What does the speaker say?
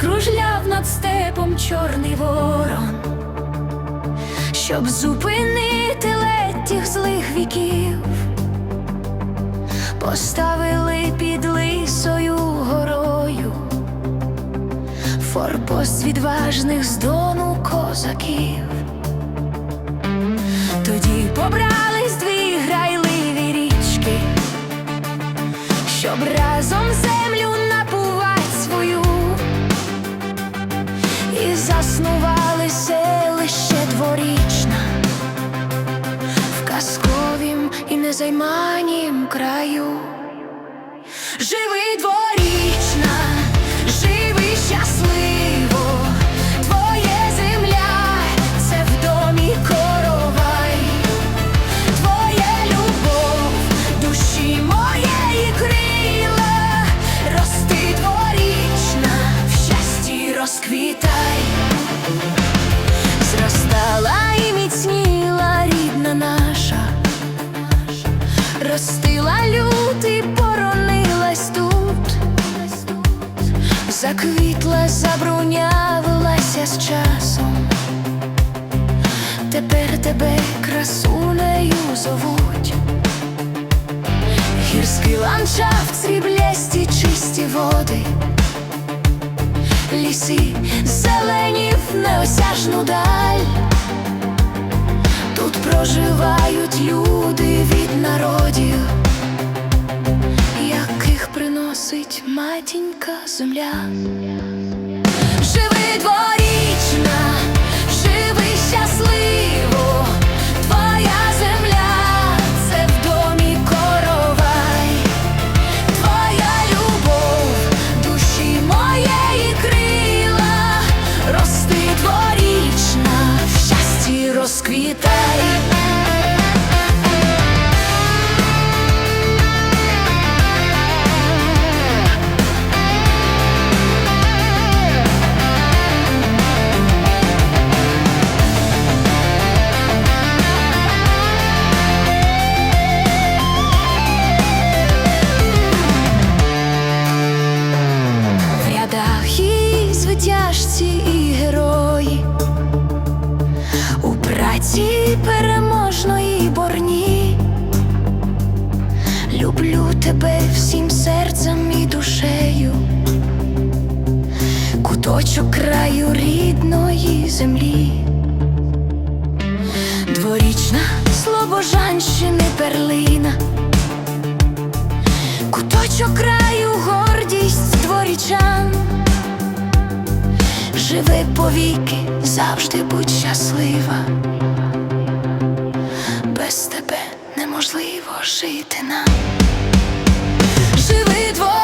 Кружляв над степом чорний ворон, щоб зупинити ледь злих віків, поставили під лисою горою форпост відважних з дону козаків. Тоді побрались дві грайливі річки, щоб разом землю. І заснували селище дворічна. В казковім і незайманім тебе красунею зовуть. Гірський ландшафт, сріблясті чисті води, ліси зелені в неосяжну даль. Тут проживають люди від народів, яких приносить матінка земля. розквітай. Тебе всім серцем і душею, куточок краю рідної землі. Дворічна слобожанщини перлина. Куточок краю гордість дворічан Живи повіки, завжди будь щаслива. Без тебе неможливо жити нам. Живи дворічна